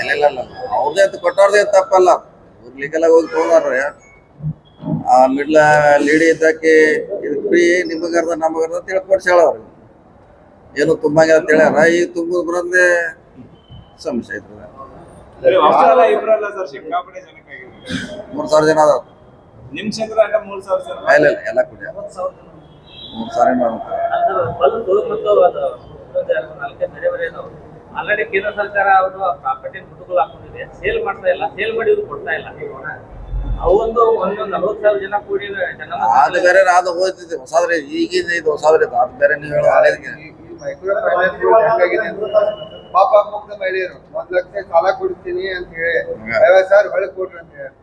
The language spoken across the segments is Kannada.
ಇಲ್ಲ ಇಲ್ಲ ಇಲ್ಲ. ಅವ್ರದೇ ಅಂತ ಕೊಟ್ಟವ್ರದೇ ತಪ್ಪಲ್ಲ. ಲೀಗಲ್ ಆಗಿ ಹೋಗಿ ತೊಗೊಂಡ್ರಿ ಆ ಮಿಡ್ಲ ಲೀಡಿ ಇದ್ದಕ್ಕೆ ಇದು ಫ್ರೀ ನಿಮಗರ್ದ ನಮಗರ್ದ ತಿಳ್ಕೊಡ್ಸಿ ಹೇಳವ್ರಿ. ಏನು ತುಂಬಂಗೆ ಅಂತ ಹೇಳ್ಯಾರ. ಈಗ ತುಂಬ ಬರೋದೇ ಸಮಸ್ಯೆ ಐತದ ಮೂರ್ ಸಾವಿರ ಜನ ಅದ ನಿಮ್ ಕ್ಷೇತ್ರ ಮೂರ್ ಸಾವಿರ ಸರ್ ಇಲ್ಲ ಇಲ್ಲ ಎಲ್ಲ ಕುಡಿಯ ಮೂರು ಸಾವಿರ ಮಾಡ್ತಾರೆ ಆಲ್ರೆಡಿ ಕೇಂದ್ರ ಸರ್ಕಾರ ಅವರು ಪ್ರಾಪರ್ಟಿ ಮುಟ್ಟುಗಳು ಹಾಕೊಂಡಿದೆ. ಸೇಲ್ ಮಾಡ್ತಾ ಇಲ್ಲ. ಸೇಲ್ ಮಾಡಿ ಇವ್ರು ಕೊಡ್ತಾ ಇಲ್ಲ. ಅವೊಂದು ಒಂದು ನಲವತ್ತು ಸಾವಿರ ಜನ ಕೂಡಿ ಜನ ಅದು ಬೇರೆ ಅದು ಹೋಗ್ತಿದ್ದೆ ಹೊಸಾದ್ರೆ ಈಗಿನ ಇದು ಹೊಸಾದ್ರೆ ಅದು ಬೇರೆ ನೀವು ಹೇಳೋ ಹಳೇದಕ್ಕೆ ಮೈಕ್ರೋ ಫೈನಾನ್ಸ್ ಹೆಂಗಾಗಿದೆ ಅಂದ್ರೆ ಪಾಪ ಮುಗ್ಧ ಮಹಿಳೆಯರು. ಒಂದ್ ಲಕ್ಷ ಸಾಲ ಕೊಡ್ತೀನಿ ಅಂತ ಹೇಳಿ. ಐವತ್ತು ಸಾವಿರ ಹೊಳೆ ಕೊಟ್ರಿ ಅಂತ ಹೇಳಿ.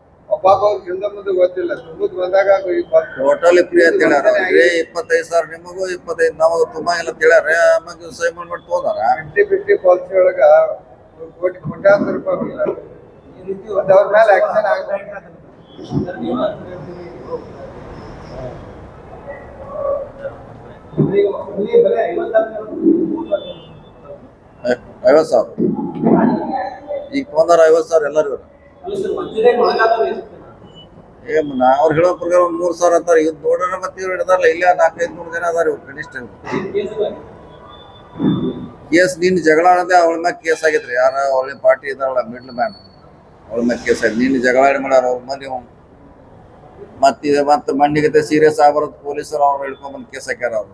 ಟೋಟಲಿ ಫ್ರೀ ಅಂತ ಹೇಳ್ಯಾರ ಅವ್ರಿಗೆ ಇಪ್ಪತ್ತೈದು ಸಾವಿರ ನಿಮಗೂ ಇಪ್ಪತ್ತೈದು ನಮಗೂ ತುಂಬ ಇಲ್ಲ ಅಂತ ಹೇಳ್ಯಾರ. ಆಮೇಲೆ ಸೈ ಮಾಡ್ಬಿಟ್ಟು ಹೋದಾರ. ಫಿಫ್ಟಿ ಫಿಫ್ಟಿ ಪಾಲಿಸಿ ಒಳಗ ಕೋಟಿ ಕೋಟ್ಯಾಂತರ ರೂಪಾಯಿ ಬಿಲ್ಲ ಮತ್ತೆ ಅವ್ರ ಮೇಲೆ ಆಕ್ಷನ್ ಆಗ್ಬೇಕು ಐವತ್ತು ಸಾವಿರ. ಈಗ ಐವತ್ ಐವತ್ತು ಸಾವಿರ ಎಲ್ಲರಿಗೂ ಏ ನಾ ಅವ್ರು ಹೇಳೋ ಪ್ರಕಾರ ಒಂದು ಮೂರು ಸಾವಿರ ಅಂತಾರೆ. ಇದು ನೋಡ್ರೆ ಮತ್ತೆ ಇವ್ರು ಹಿಡ್ದಾರಲ್ಲ ಇಲ್ಲ ನಾಲ್ಕೈದು ಮೂರು ಜನ ಅದಾರ ಇವ್ರು ಕನಿಷ್ಠ ಕೇಸ್ ನೀನು ಜಗಳ ಆಡದೆ ಅವಳ ಮ್ಯಾಗ ಕೇಸ್ ಆಗೈತ್ರಿ ಯಾರ ಒಳ್ಳೆ ಪಾರ್ಟಿ ಇದಾರಲ್ಲ ಮಿಡ್ಲ್ ಮ್ಯಾನ್. ಅವಳ ಮ್ಯಾಗ ಕೇಸ್ ಆಗಿದೆ ನೀನು ಜಗಳ ಮಾಡ್ಯಾರ ಅವ್ರ ಮಂದಿ ಮತ್ತೆ ಮತ್ತೆ ಮಣ್ಣಿಗತೆ ಸೀರಿಯಸ್ ಆಗ್ಬಾರದು ಪೊಲೀಸರು ಅವ್ರು ಹಿಡ್ಕೊಂಡ್ಬಂದು ಕೇಸ್ ಹಾಕ್ಯಾರ ಅವ್ರು.